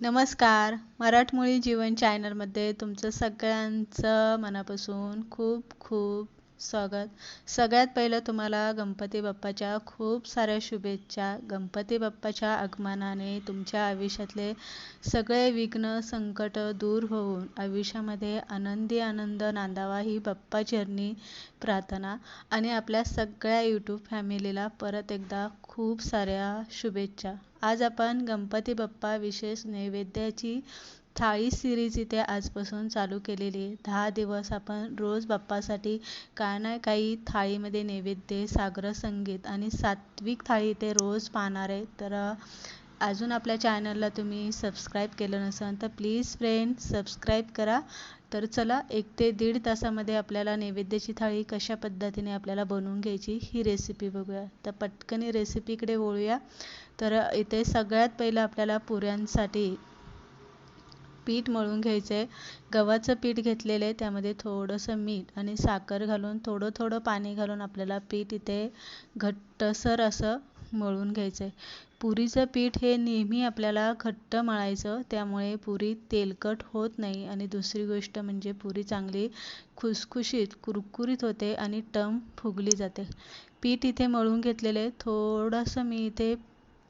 नमस्कार. मराठमोळी जीवन चॅनलमध्ये तुमचं सगळ्यांचं मनापासून खूप खूप स्वागत. सगळ्यात पहिलं तुम्हाला गणपती बाप्पाच्या खूप साऱ्या शुभेच्छा. गणपती बाप्पाच्या आगमनाने तुमच्या आयुष्यातले सगळे विघ्न संकट दूर होऊन आयुष्यामध्ये आनंदी आनंद नांदावा ही बाप्पा चरणी प्रार्थना. आणि आपल्या सगळ्या यूट्यूब फॅमिलीला परत एकदा खूप साऱ्या शुभेच्छा. आज आपण गणपती बाप्पा विशेष नैवेद्याची थाळी सिरीज इथे आजपासून चालू केलेली आहे. दहा दिवस आपण रोज बाप्पासाठी काय ना काही थाळीमध्ये नैवेद्य सागर संगीत आणि सात्विक थाळी इथे रोज पाहणार आहे. तर अजून आपल्या चॅनलला तुम्ही सबस्क्राईब केलं नसेल तर प्लीज फ्रेंड सबस्क्राईब करा. तर चला एक ते दीड तासामध्ये आपल्याला नैवेद्याची थाळी कशा पद्धतीने आपल्याला बनवून घ्यायची ही रेसिपी बघूया. तर पटकन रेसिपीकडे वळूया. तर इथे सगळ्यात पहिलं आपल्याला पुऱ्यांसाठी पीठ मळून घ्यायचं. आहे गव्हाचं पीठ घेतलेलं आहे त्यामध्ये थोडंसं मीठ आणि साखर घालून थोडं थोडं पाणी घालून आपल्याला पीठ इथे घट्टसर असं मळून घ्यायचं आहे पुरीचं पीठ हे नेहमी आपल्याला घट्ट मळायचं त्यामुळे पुरी तेलकट होत नाही. आणि दुसरी गोष्ट म्हणजे पुरी चांगली खुसखुशीत कुरकुरीत होते आणि टम फुगली जाते. पीठ इथे मळून घेतलेले थोडंसं मी इथे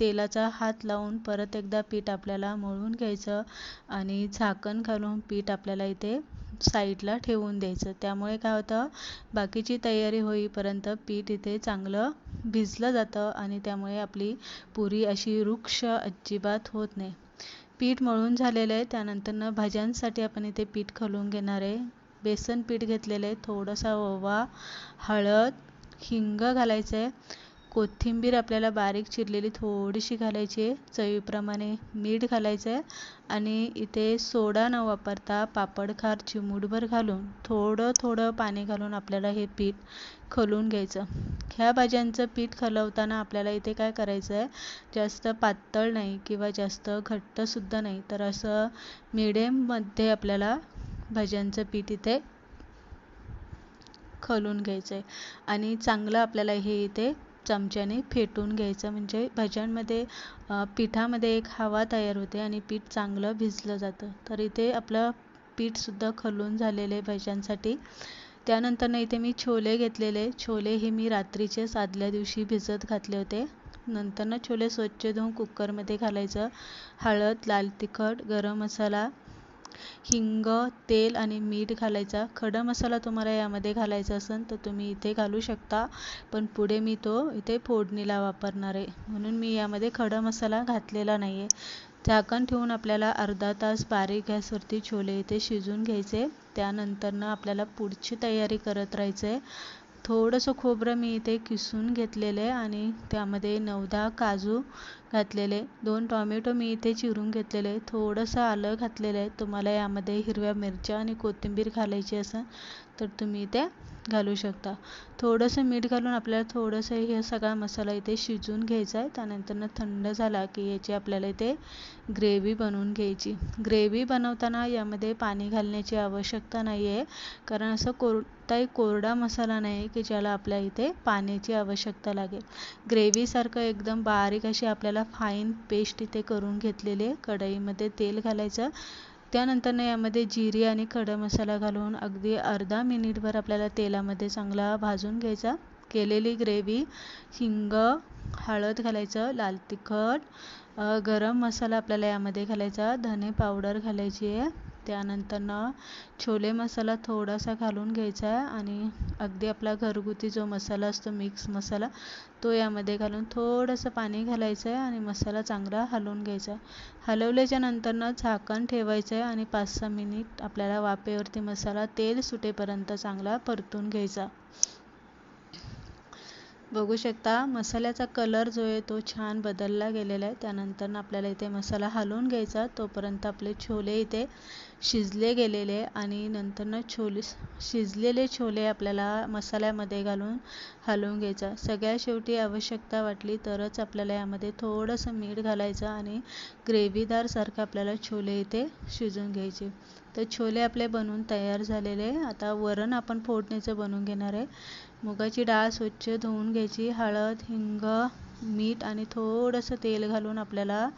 तेलाचा हात लावून परत एकदा पीठ आपल्याला मळून घ्यायचं आणि झाकण घालून पीठ आपल्याला इथे साईडला ठेवून द्यायचं. त्यामुळे काय होतं बाकीची तयारी होईपर्यंत पीठ इथे चांगलं भिजलं जातं आणि त्यामुळे आपली पुरी अशी वृक्ष अजिबात होत नाही. पीठ मळून झालेलं आहे त्यानंतरनं भाज्यांसाठी आपण इथे पीठ खलून घेणार आहे. बेसन पीठ घेतलेलं आहे थोडासा ओवा हळद हिंग घालायचं आहे. कोथिंबीर आपल्याला बारीक चिरलेली थोडीशी घालायची आहे. चवीप्रमाणे मीठ घालायचं आहे आणि इथे सोडा न वापरता पापडखार चिमूटभर घालून थोडं थोडं पाणी घालून आपल्याला हे पीठ खलून घ्यायचं. ह्या भाज्यांचं पीठ खलवताना आपल्याला इथे काय करायचं आहे जास्त पातळ नाही किंवा जास्त घट्टसुद्धा नाही. तर असं मिडियममध्ये आपल्याला भाज्यांचं पीठ इथे खलून घ्यायचं आहे आणि चांगलं आपल्याला हे इथे चमच्याने फेटून घ्यायचं. म्हणजे भज्यांमध्ये पिठामध्ये एक हवा तयार होते आणि पीठ चांगलं भिजलं जातं. तर इथे आपलं पीठसुद्धा खलून झालेले भज्यांसाठी त्यानंतर इथे मी छोले घेतलेले. छोले हे मी रात्रीचेच आदल्या दिवशी भिजत घातले होते. नंतर छोले स्वच्छ धुवून कुकरमध्ये घालायचं. हळद लाल तिखट गरम मसाला हिंग तेल आणि मीठ घालायचा. खडा मसाला तुम्हाला यामध्ये घालायचा असेल तर तुम्ही इथे घालू शकता. पण पुढे मी तो इथे फोडणीला वापरणार आहे. म्हणून मी यामध्ये खडा मसाला घातलेला नाही आहे झाकण ठेवून आपल्याला अर्धा तास बारीक गॅसवरती छोले इथे शिजून घ्यायचे. त्यानंतरनं आपल्याला पुढची तयारी करत राहायचं आहे थोडंसं खोबरं मी इथे किसून घेतलेलं आहे आणि त्यामध्ये नऊ दहा काजू घातलेले दोन टॉमॅटो मी इथे चिरून घेतलेले थोडंसं आलं घातलेलं आहे. तुम्हाला यामध्ये हिरव्या मिरच्या आणि कोथिंबीर घालायची असेल तर तुम्ही इथे घालू शकता. थोडंसं मीठ घालून आपल्याला थोडंसं हे सगळा मसाला इथे शिजवून घ्यायचा आहे. त्यानंतरनं थंड झाला की याची आपल्याला इथे ग्रेव्ही बनवून घ्यायची. ग्रेव्ही बनवताना यामध्ये पाणी घालण्याची आवश्यकता नाही आहे कारण असं कोणताही कोरडा मसाला नाही की ज्याला आपल्या इथे पाण्याची आवश्यकता लागेल. ग्रेव्हीसारखं एकदम बारीक अशी आपल्याला फाईन पेस्ट इथे करून घेतलेली आहे कढईमध्ये तेल घालायचं. त्यानंतरनं यामध्ये जिरे आणि खडा मसाला घालून अगदी अर्धा मिनिटभर आपल्याला तेलामध्ये चांगला भाजून घ्यायचा. केलेली ग्रेव्ही हिंग हळद घालायचं लाल तिखट गरम मसाला आपल्याला यामध्ये घालायचा. धने पावडर घालायची आहे. त्यानंतरनं छोले मसाला थोडासा घालून घ्यायचा आहे आणि अगदी आपला घरगुती जो मसाला असतो मिक्स मसाला तो यामध्ये घालून थोडंसं पाणी घालायचं आहे आणि मसाला चांगला हलवून घ्यायचा हलवल्याच्या नंतरनं झाकण ठेवायचं आहे आणि पाच सहा मिनिट आपल्याला वाफेवरती मसाला तेल सुटेपर्यंत चांगला परतून घ्यायचा बघू शकता मसाल्याचा कलर जो आहे तो छान बदलला गेलेला आहे. त्यानंतर आपल्याला इथे मसाला हलवून घ्यायचा तोपर्यंत आपले छोले इथे शिजले गेलेले आणि नंतरनं छोले शिजलेले छोले आपल्याला मसाल्यामध्ये घालून हलवून घ्यायचा. सगळ्या शेवटी आवश्यकता वाटली तरच आपल्याला यामध्ये थोडंसं मीठ घालायचं आणि ग्रेव्हीदारसारखं आपल्याला छोले इथे शिजवून घ्यायचे. तर छोले आपले बनवून तयार झालेले. आता वरण आपण फोडणीचं बनवून घेणार आहे. मुगाची डाळ स्वच्छ धुवून घ्यायची. हळद हिंग मीठ आणि थोडंसं तेल घालून आपल्याला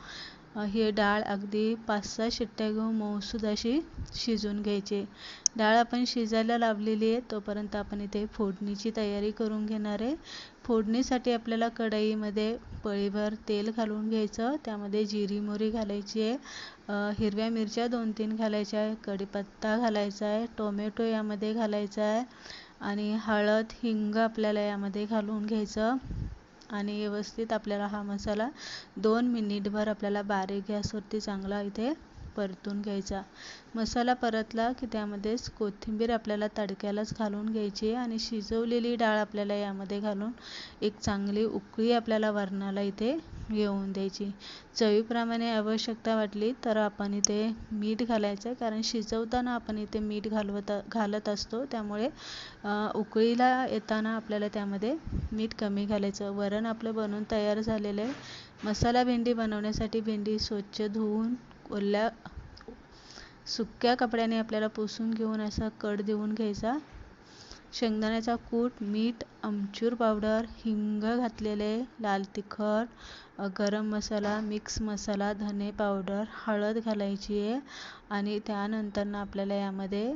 ही डाळ अगदी पाच सहा शिट्ट्या घेऊन मऊसूद अशी शिजवून घ्यायची. डाळ आपण शिजायला लावलेली आहे तोपर्यंत आपण इथे फोडणीची तयारी करून घेणार आहे. फोडणीसाठी आपल्याला कढईमध्ये पळीभर तेल घालून घ्यायचं त्यामध्ये जिरी मोरी घालायची आहे हिरव्या मिरच्या दोन तीन घालायच्या आहे कढीपत्ता घालायचा आहे टोमॅटो यामध्ये घालायचा आहे आणि हळद हिंग आपल्याला यामध्ये घालून घ्यायचं. आणि व्यवस्थित आपल्याला हा मसाला दोन मिनिटभर आपल्याला बारीक गॅसवरती चांगला इथे परतून घ्यायचा. मसाला परतला की त्यामध्येच कोथिंबीर आपल्याला तडक्यालाच घालून घ्यायची आणि शिजवलेली डाळ आपल्याला यामध्ये घालून एक चांगली उकळी आपल्याला वरणाला इथे येऊन द्यायची. चवीप्रमाणे आवश्यकता वाटली तर आपण इथे मीठ घालायचं कारण शिजवताना आपण इथे मीठ घालवत घालत असतो. त्यामुळे उकळीला येताना आपल्याला त्यामध्ये मीठ कमी घालायचं. वरण आपलं बनवून तयार झालेलं आहे. मसाला भेंडी बनवण्यासाठी भेंडी स्वच्छ धुवून ओल्या सुक्या कपड्याने आपल्याला पुसून घेऊन असा कट देऊन घ्यायचा. शेंगदाण्याचा कूट मीठ आमचूर पावडर हिंग घातलेले लाल तिखट गरम मसाला मिक्स मसाला धने पावडर हळद घालायची आहे. आणि त्यानंतर आपल्याला यामध्ये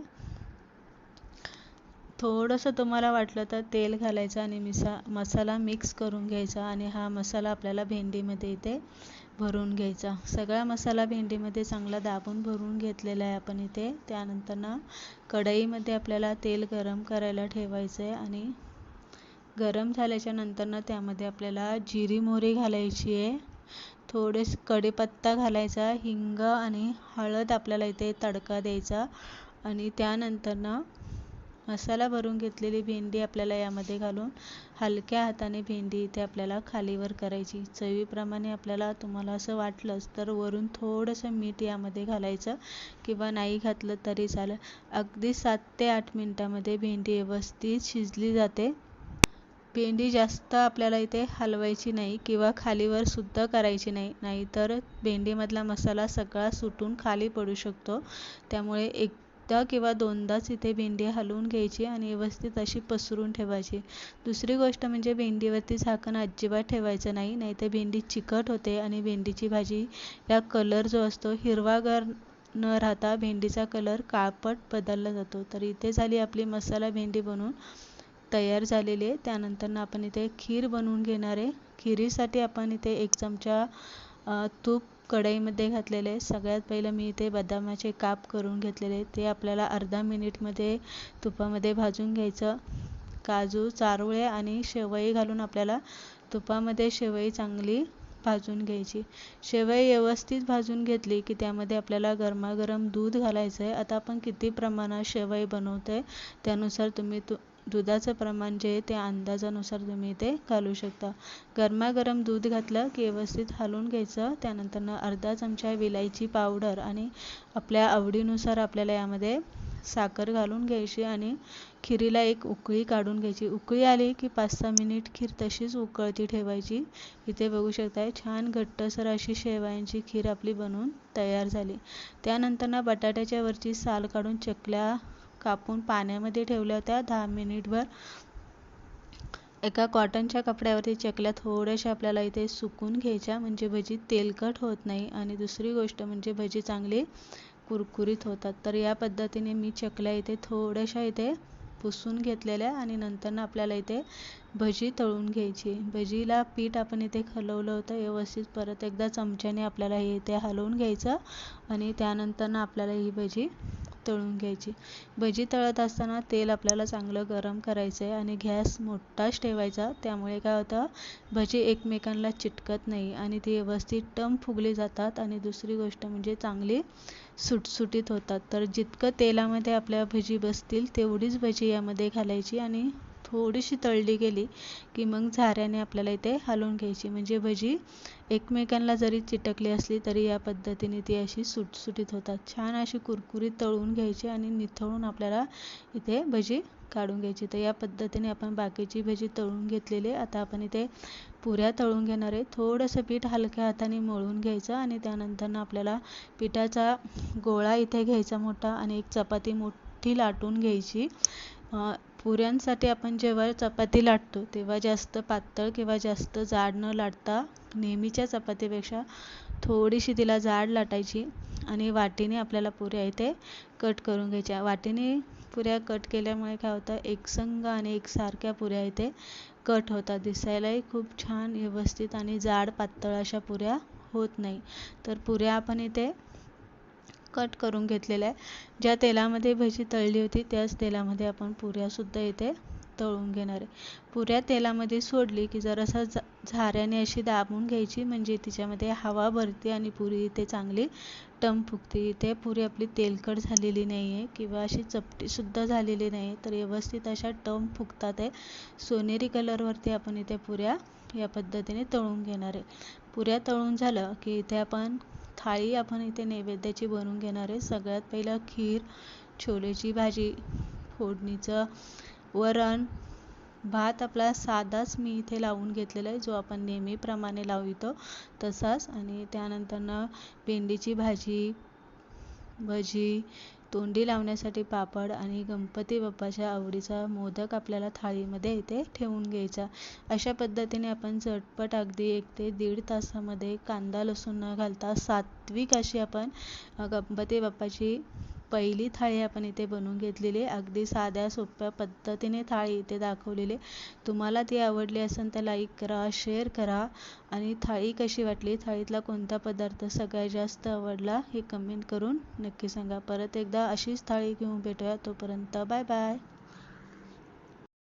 थोडंसं तुम्हाला वाटलं तर तेल घालायचं आणि मिसा मसाला मिक्स करून घ्यायचा. आणि हा मसाला आपल्याला भेंडीमध्ये इथे भरून घ्यायचा. सगळा मसाला भेंडीमध्ये चांगला दाबून भरून घेतलेला आहे आपण इथे. त्यानंतर ना कढईमध्ये आपल्याला तेल गरम करायला ठेवायचं आहे आणि गरम झाल्याच्यानंतर ना त्यामध्ये आपल्याला जिरी मोहरी घालायची आहे. थोडेस कढीपत्ता घालायचा हिंग आणि हळद आपल्याला इथे तडका द्यायचा. आणि त्यानंतर ना मसाला भरून घेतलेली भेंडी आपल्याला यामध्ये घालून हलक्या हाताने भेंडी इथे आपल्याला खालीवर करायची. चवीप्रमाणे आपल्याला तुम्हाला असं वाटलंच तर वरून थोडंसं मीठ यामध्ये घालायचं किंवा नाही घातलं तरी चालेल. अगदी सात ते आठ मिनटामध्ये भेंडी व्यवस्थित शिजली जाते. भेंडी जास्त आपल्याला इथे हलवायची नाही किंवा खालीवर सुद्धा करायची नाही. नाहीतर भेंडीमधला मसाला सगळा सुटून खाली पडू शकतो. त्यामुळे एक एकदा किंवा दोनदाच इथे भेंडी हलवून घ्यायची आणि व्यवस्थित अशी पसरून ठेवायची. दुसरी गोष्ट म्हणजे भेंडीवरती झाकण अजिबात ठेवायचं नाही नाहीतर भेंडी चिकट होते आणि भेंडीची भाजी या कलर जो असतो हिरवागार न राहता भेंडीचा कलर काळपट बदलला जातो. तर इथे झाली आपली मसाला भेंडी बनवून तयार झालेली आहे. त्यानंतर आपण इथे खीर बनवून घेणार आहे. खिरीसाठी आपण इथे एक चमचा तूप कढईमध्ये घातलेले सगळ्यात पहिलं मी इथे बदामाचे काप करून घेतलेले ते आपल्याला अर्धा मिनिटमध्ये तुपामध्ये भाजून घ्यायचं. काजू चारोळे आणि शेवई घालून आपल्याला तुपामध्ये शेवई चांगली भाजून घ्यायची. शेवई व्यवस्थित भाजून घेतली की त्यामध्ये आपल्याला गरमागरम दूध घालायचं आहे आता आपण किती प्रमाणात शेवई बनवतो आहे त्यानुसार तुम्ही तु दुधाचं प्रमाण जे आहे ते अंदाजानुसार तुम्ही इथे घालू शकता. गरमागरम दूध घातलं की व्यवस्थित हलवून घ्यायचं. त्यानंतर अर्धा चमचा विलायची पावडर आणि आपल्या आवडीनुसार आपल्याला यामध्ये साखर घालून घ्यायची आणि खिरीला एक उकळी काढून घ्यायची. उकळी आली की पाच सहा मिनिट खीर तशीच उकळती ठेवायची. इथे बघू शकताय छान घट्टसर अशी शेवयांची खीर आपली बनवून तयार झाली. त्यानंतर ना बटाट्याच्या वरची साल काढून चकल्या कापून पाण्यामध्ये ठेवल्या होत्या. दहा मिनिटभर एका कॉटनच्या कपड्यावरती चकल्या थोड्याशा आपल्याला इथे सुकून घ्यायच्या. म्हणजे भजी तेलकट होत नाही. आणि दुसरी गोष्ट म्हणजे भजी चांगली कुरकुरीत होतात. तर या पद्धतीने मी चकल्या इथे थोड्याशा इथे पुसून घेतलेल्या आणि नंतर आपल्याला इथे भजी तळून घ्यायची. भजीला पीठ आपण इथे खलवलं होतं. व्यवस्थित परत एकदा चमच्याने आपल्याला हे इथे हलवून घ्यायचं. आणि त्यानंतर आपल्याला ही भजी तळून घ्यायची. भजी तळत असताना तेल आपल्याला चांगलं गरम करायचं आहे आणि गॅस मोठाच ठेवायचा. त्यामुळे काय होतं भजी एकमेकांना चिटकत नाही आणि ती व्यवस्थित टम फुगली जातात आणि दुसरी गोष्ट म्हणजे चांगली सुटसुटीत होतात. तर जितकं तेलामध्ये आपल्या भजी बसतील तेवढीच भजी यामध्ये घालायची आणि थोडीशी तळली गेली की मग झाऱ्याने आपल्याला इथे हलवून घ्यायची. म्हणजे भजी एकमेकांना जरी चिटकली असली तरी या पद्धतीने ती अशी सुटसुटीत होतात. छान अशी कुरकुरीत तळून घ्यायची आणि निथळून आपल्याला इथे भजी काढून घ्यायची. तर या पद्धतीने आपण बाकीची भजी तळून घेतलेली आता आपण इथे पुऱ्या तळून घेणार आहे. थोडंसं पीठ हलक्या हाताने मळून घ्यायचं आणि त्यानंतर आपल्याला पिठाचा गोळा इथे घ्यायचा मोठा आणि एक चपाती मोठी लाटून घ्यायची. पुऱ्यांसाठी आपण जेव्हा चपाती लाटतो तेव्हा जास्त पातळ किंवा जास्त जाड न लाटता नेहमीच्या चपातीपेक्षा थोडीशी तिला जाड लाटायची आणि वाटीने आपल्याला पुऱ्या इथे कट करून घ्यायच्या. वाटीने पुऱ्या कट केल्यामुळे काय होतं एकसंग आणि एकसारख्या पुऱ्या इथे कट होतात. दिसायलाही खूप छान व्यवस्थित आणि जाड पातळ अशा पुऱ्या होत नाही. तर पुऱ्या आपण इथे कट करून घेतलेला आहे. ज्या तेलामध्ये भजी तळली होती त्याच तेलामध्ये आपण पुऱ्यासुद्धा इथे तळून घेणार आहे. पुऱ्या तेलामध्ये सोडली की जरासा झाऱ्याने अशी दाबून घ्यायची म्हणजे तिच्यामध्ये हवा भरते आणि पुरी इथे चांगली टम फुगते. इथे पुरी आपली तेलकट झालेली नाही आहे किंवा अशी चपटीसुद्धा झालेली नाही तर व्यवस्थित अशा टम फुगतात आहे. सोनेरी कलरवरती आपण इथे पुऱ्या या पद्धतीने तळून घेणार आहे. पुऱ्या तळून झालं की इथे आपण थाळी आपण इथे नैवेद्याची बनवून घेणार आहे. सगळ्यात पहिलं खीर छोलेची भाजी फोडणीचं वरण भात आपला साधाच मी इथे लावून घेतलेला आहे जो आपण नेहमीप्रमाणे लावितो तसाच. आणि त्यानंतरनं भेंडीची भाजी भजी तोंडी लावण्यासाठी पापड आणि गणपती बाप्पाच्या आवडीचा मोदक आपल्याला थाळीमध्ये इथे ठेवून घ्यायचा. अशा पद्धतीने आपण झटपट अगदी एक ते दीड तासामध्ये कांदा लसूण न घालता सात्विक अशी आपण गणपती बाप्पाची पहिली थाळी आपण इथे बनवून घेतलेली आहे. अगदी साध्या सोप्या पद्धतीने थाळी इथे दाखवलेली तुम्हाला ती आवडली असेल तर लाईक करा शेअर करा. आणि थाळी कशी वाटली? थाळीतला कोणता पदार्थ सगळ्यात जास्त आवडला? हे कमेंट करून नक्की सांगा. परत एकदा अशीच थाळी घेऊन भेटूया. तोपर्यंत बाय बाय